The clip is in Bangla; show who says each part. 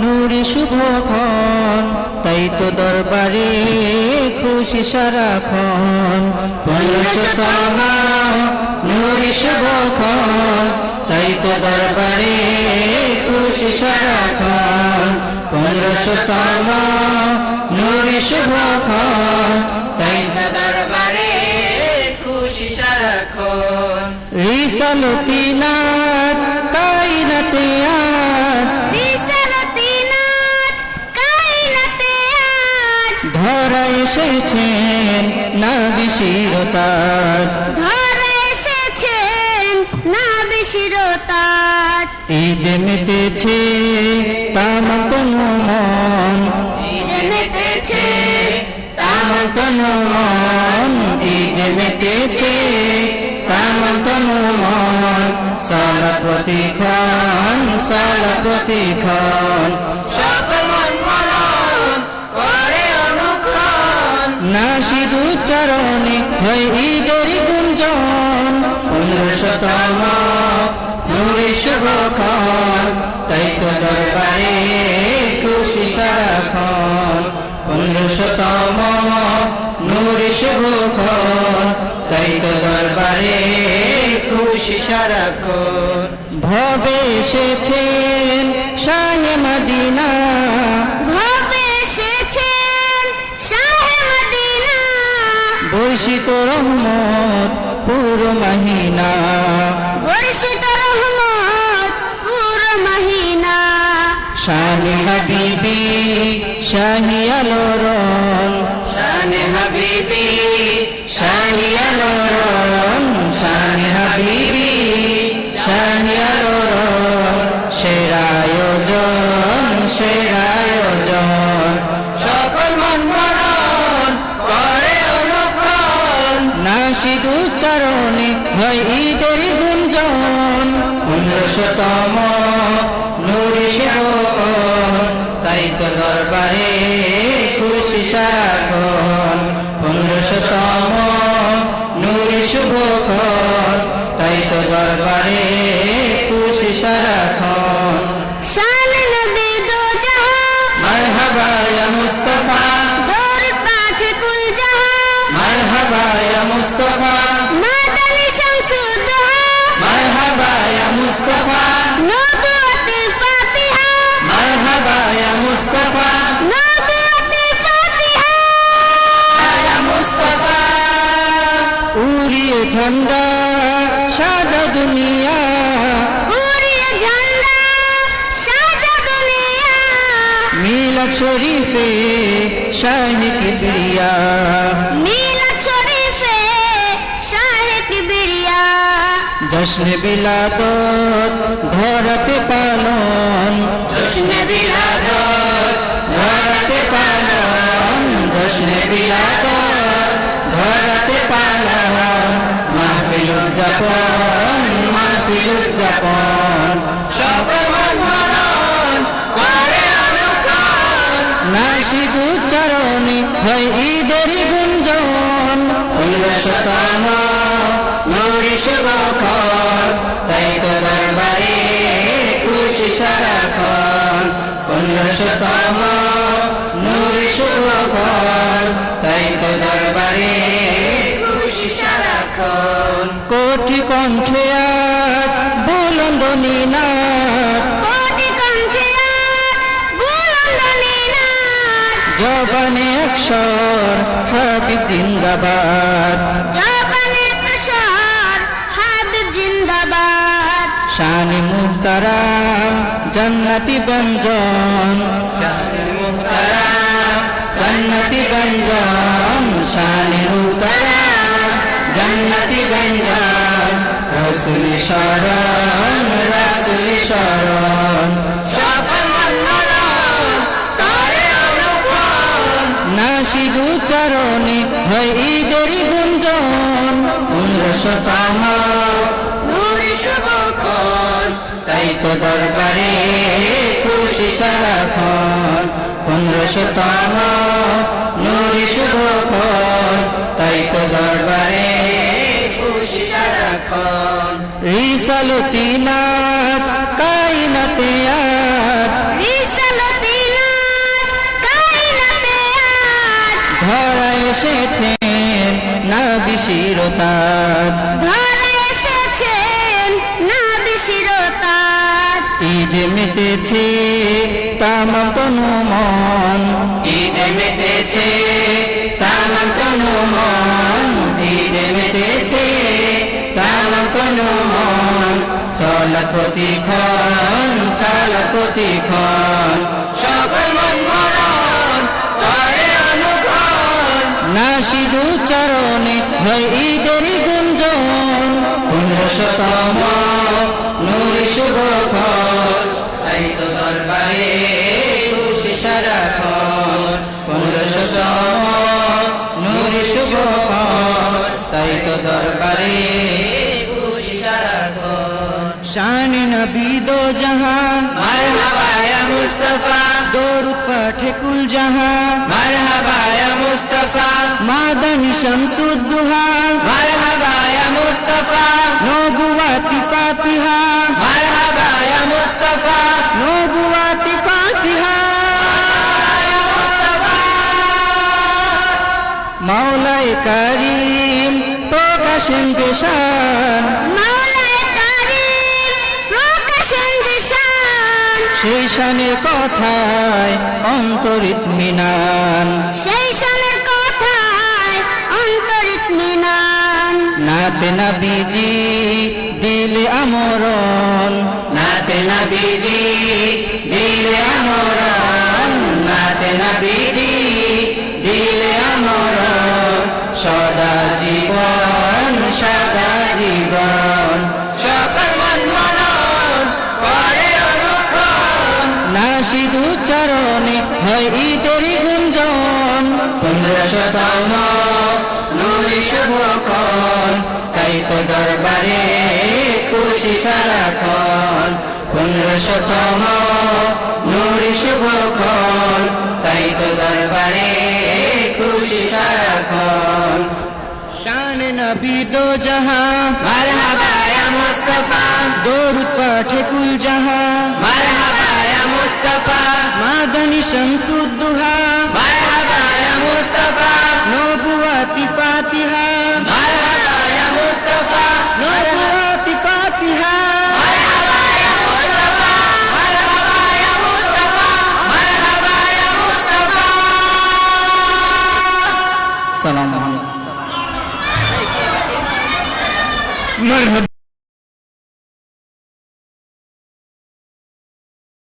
Speaker 1: নুরি শুভক্ষণ তাই তো দরবারে খুশি সারাক্ষণ। পনেরোশোতম নুরি শুভক্ষণ তাই তো দরবারে খুশি সারাক্ষণ। পনেরোশোতম নুরি শুভক্ষণ তাই তো দরবারে খুশি সারাক্ষণ। রিসালতি নাচ এসেছেন না বিশিরতাজ।
Speaker 2: ধরে এসেছেন না বিশিরতাজ।
Speaker 1: ঈদ মেতেছে তামতন মন।
Speaker 2: মেতেছে
Speaker 1: তামতন মন। ঈদ মেতেছে তামতন মন। সালা প্রতিক্ষণ সালা প্রতিক্ষণ নাসিদ উচ্চারণে হয় ঈদের গুঞ্জন। পনেরোশতম নুরি শুভক্ষণ তাই তো দরবারে খুশি সারাক্ষণ। পনেরোশতম নুরি শুভক্ষণ তাই তো দরবারে খুশি সারাক্ষণ। ভবে এসেছেন শাহে মদিনা বর্ষিত রহমত পুরো মহিনা।
Speaker 2: বর্ষিত রহমত পুরো মহিনা।
Speaker 1: শানে হাবিবি শাহি আলোরন শানে হাবিবি শাহি আলোরন শানে হাবিবি শাহি আলোরন সেরায়োজন সেরায়োজন সকল মন নাসিদ চরণে হয় ঈদের গুঞ্জন। পনেরোশতম নুরি তাই তো দরবারে খুশি সারাক্ষণ नीला छोरी शाह किबरिया। नीला छोरी फे शाह किबरिया। जश्न बिला दो धरत पाल উচ্চারণে হয় ঈদের গুঞ্জন। তাই তো দরবারে খুশি সারাক্ষণ পনেরোশতম নুরি শুভক্ষণ তাই তো দরবারে খুশি সারাক্ষণ কোটি কণ্ঠে আজ বুলন্দ নিনাদ জবানে অক্ষর হাবিব জিন্দাবাদ।
Speaker 2: জবানে তুষার হাবিব জিন্দাবাদ।
Speaker 1: শানি মুহতারাম জান্নাতি শানি মুহতারাম জান্নাতি ব্যঞ্জন। শানি মুহতারাম জান্নাতি ব্যঞ্জন। রসুল শরণ রসুল শরণ হয় ঈদের গুঞ্জন। তাই তো দরবারে খুশি সারাক্ষণ। পনেরোশতম নুরি শুভক্ষণ তাই তো দরবারে খুশি সারাক্ষণ। রিসালতি নাচ কাইনাতে আজ এসেছেন না বিশিরতাজ
Speaker 2: ধরা এসেছেন না বিশিরতাজ
Speaker 1: ঈদে মেতেছে তাম তনু মন ঈদে মেতেছে তাম তনু মন ঈদে মেতেছে তাম তনু মন সলা প্রতিক্ষণ সালা প্রতিক্ষণ হয় ঈদের গুঞ্জন পনেরোশতম নূরি শুভক্ষণ তাই তো দরবারে খুশি সারাক্ষণ পনেরোশতম নূরি শুভক্ষণ তাই তো দরবারে খুশি সারাক্ষণ শান নবী দো জাহান মারহাবা মুস্তাফা। দরুদ পাঠে কুল জাহান। ইয়া মুস্তাফা। নবুয়াতি ফাতিহা। মারহাবা ইয়া মুস্তাফা। নবুয়াতি ফাতিহা। মাওলায় করিম প্রকাশেন দেশান
Speaker 2: মাওলায় কারিম প্রকাশন দিশান
Speaker 1: সেই শানের কথায় অন্তরিত মিনান।
Speaker 2: সেই অন্তরিত মিনান।
Speaker 1: নাতে নাবিজি দিল আমরণ। নাতে নাবিজি দিল আমরণ। নাতে নাবিজি অনুক্ষণ নাসিদ উচ্চারণে হয় ঈদের গুঞ্জন। পনেরোশতম নুরি শুভক্ষণ তাই তো দরবারে খুশি সারাক্ষণ। পনেরোশতম নুরি শুভক্ষণ তাই তো দরবারে খুশি সারাক্ষণ। শান নবী দো জাহাঁ মারহাবা মুস্তাফা। দরুদ পাঠে মাদানি শামসুদ্দুহা মারহাবা ইয়া মুস্তাফা নবুয়াতি ফাতিহা মারহাবা ইয়া মুস্তাফা নবুয়াতি ফাতিহা মারহাবা ইয়া মুস্তাফা মারহাবা ইয়া মুস্তাফা মারহাবা ইয়া মুস্তাফা সালাম আলাইকুম